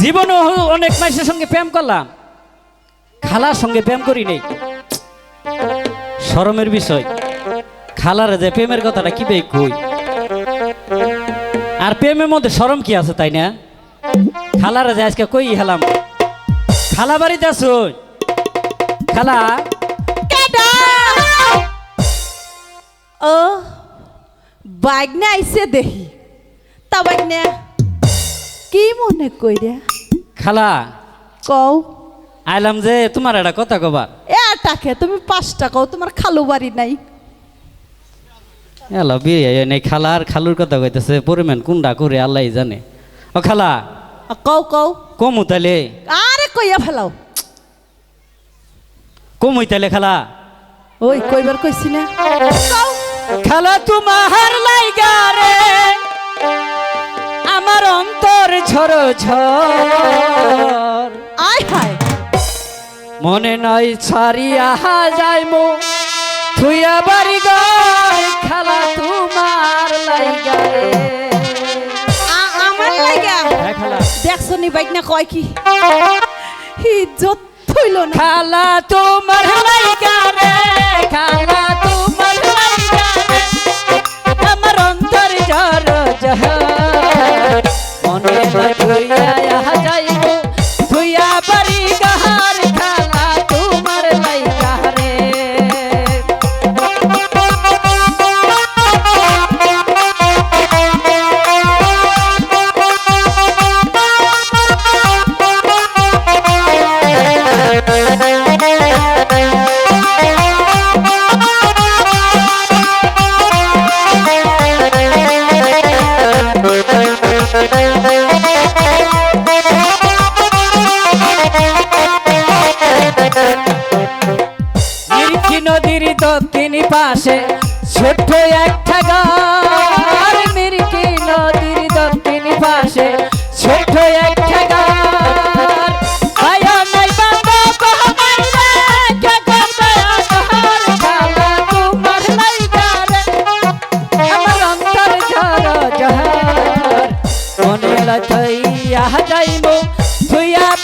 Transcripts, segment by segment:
জীবনে অনেক মানুষের সঙ্গে প্রেম করলাম। খালার সঙ্গে প্রেম করি নেই। শরমের বিষয়। খালার যে প্রেমের কথাটা কি বেই কই? আর প্রেমের মধ্যে শরম কি আছে তাই না? খালারে যে আজকে কই হেলাম? খালা বাড়িতে আসো খালা? ও বাইগনা আইছে দেহি। তা বাইগনা কি মনে কইরা? খালা। কও। আইলাম যে তোমার একটা কথা কবা। এ টাকে তুমি পাঁচটা কও তোমার খালু বাড়ি নাই। এলো বিয়ে নেই খালা আর খালুর কথা কইতেছে পরিমাণ কোনটা করে আল্লাহ জানে। ও খালা। কও কও। কমু তাইলে। আরে কইয়া ফেলাও। কমুই তাইলে খালা। ওই কইবার কইছি না। খালা তোমার লাইগা রে। আমার অন্তর ঝড় ঝড় আয় হায়। মনে নাই ছাড়িয়া যাইমু। থুইয়া বাড়ি গায় খালা তোমার লাইগা রে। আ- আমার লাগা হ্যাঁ দেখছ নি বাইগনা কয় কি? ইজ্জত থইল না। খালা তোমার লাইগা রে খালা পাশে ছোট্ট একটা গার মিরকি নদীর দক্ষিণ পাশে ছোট্ট একটা গার আয়া নাই যাইবো থুইয়া বাড়ি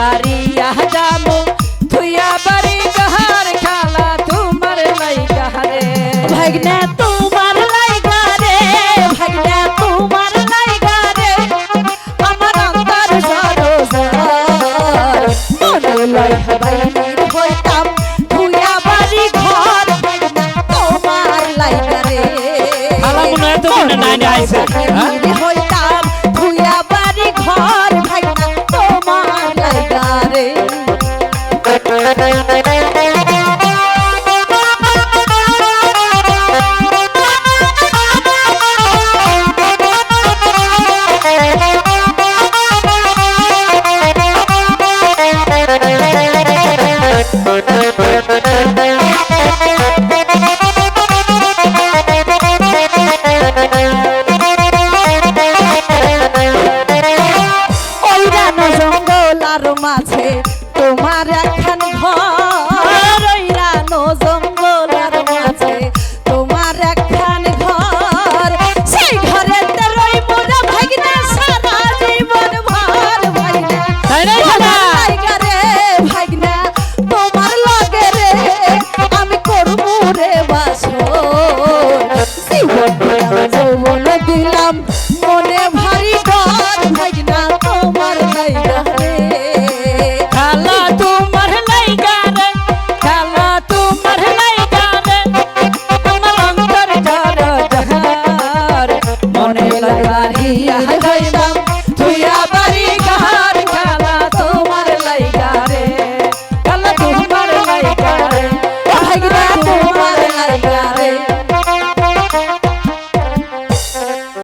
ছাড়িয়া যাব থুইয়া বাড়ি কাহার খালা তোমার লাই কাহারে ভাগনা তোমার লাই গারে ভাগনা তোমার লাই গারে আমার অন্তর সরো সর মনে লাই হবাই হইতাম থুইয়া বাড়ি ঘর তোমার লাই গারে আলামুনা তো মনে নাই আইছে। হ্যাঁ?